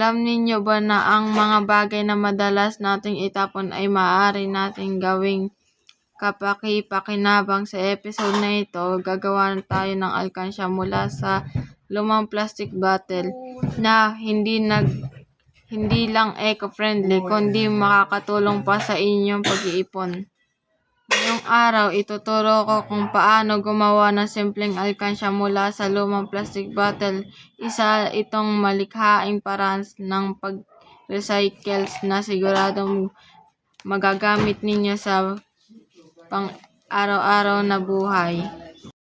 Alam ninyo ba na ang mga bagay na madalas nating itapon ay maaari nating gawing kapaki-pakinabang? Sa episode na ito, gagawa tayo ng alkansya mula sa lumang plastic bottle na hindi nag hindi lang eco-friendly kundi makakatulong pa sa inyong pag-iipon. Araw, ituturo ko kung paano gumawa ng simpleng alkansya mula sa lumang plastic bottle. Isa itong malikhaing paraan ng pag-recycle na siguradong magagamit ninyo sa pang araw-araw na buhay.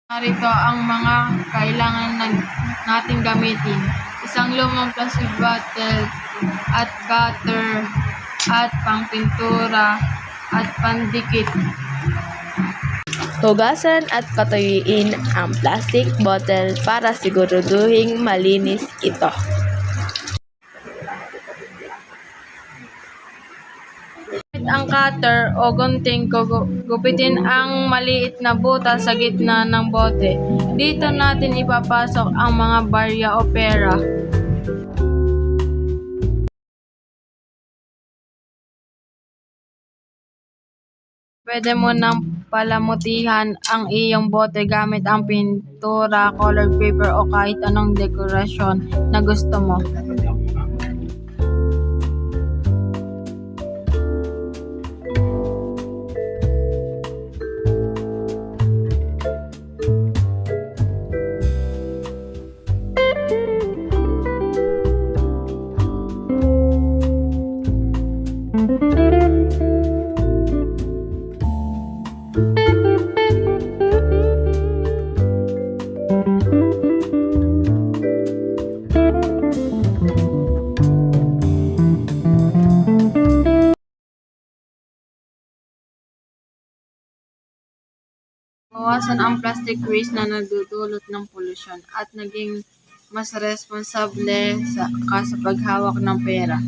Narito ang mga kailangan nag- nating gamitin. Isang lumang plastic bottle at cutter at pangpintura at pandikit. Hugasan at patuyuin ang plastic bottle para siguraduhing malinis ito. Gamit ang cutter o gunting, gupitin ang maliit na butas sa gitna ng bote. Dito natin ipapasok ang mga barya o pera. Pwede mo nang palamutihan ang iyong bote gamit ang pintura, colored paper o kahit anong dekorasyon na gusto mo. Bawasan ang plastic waste na nagdudulot ng polusyon at naging mas responsable sa, ka paghawak ng pera.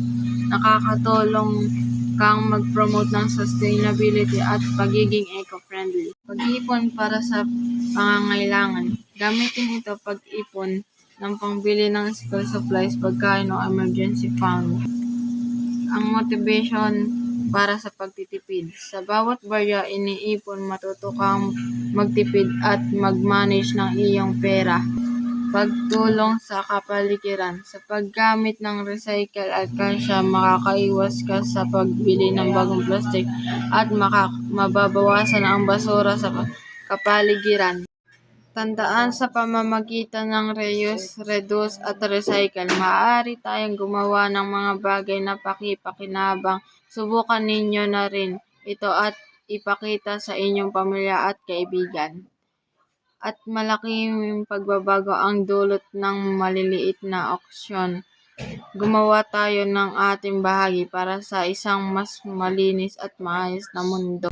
Nakakatulong kang mag-promote ng sustainability at pagiging eco-friendly. Pag-ipon para sa pangangailangan. Gamitin ito pag-ipon ng pangbili ng school supplies, pagkain o emergency fund. Ang motivation para sa pagtitipid. Sa bawat barya iniipon, matuto kang magtipid at mag-manage ng iyong pera. Pagtulong sa kapaligiran. Sa paggamit ng recycle at kansya, makakaiwas ka sa pagbili ng bagong plastic at maka- mababawasan ang basura sa pa- kapaligiran. Tandaan sa pamamagitan ng reuse, reduce at recycle, maaari tayong gumawa ng mga bagay na paki-pakinabang. Subukan ninyo na rin ito at ipakita sa inyong pamilya at kaibigan. At malaking pagbabago ang dulot ng maliliit na aksyon. Gumawa tayo ng ating bahagi para sa isang mas malinis at maayos na mundo.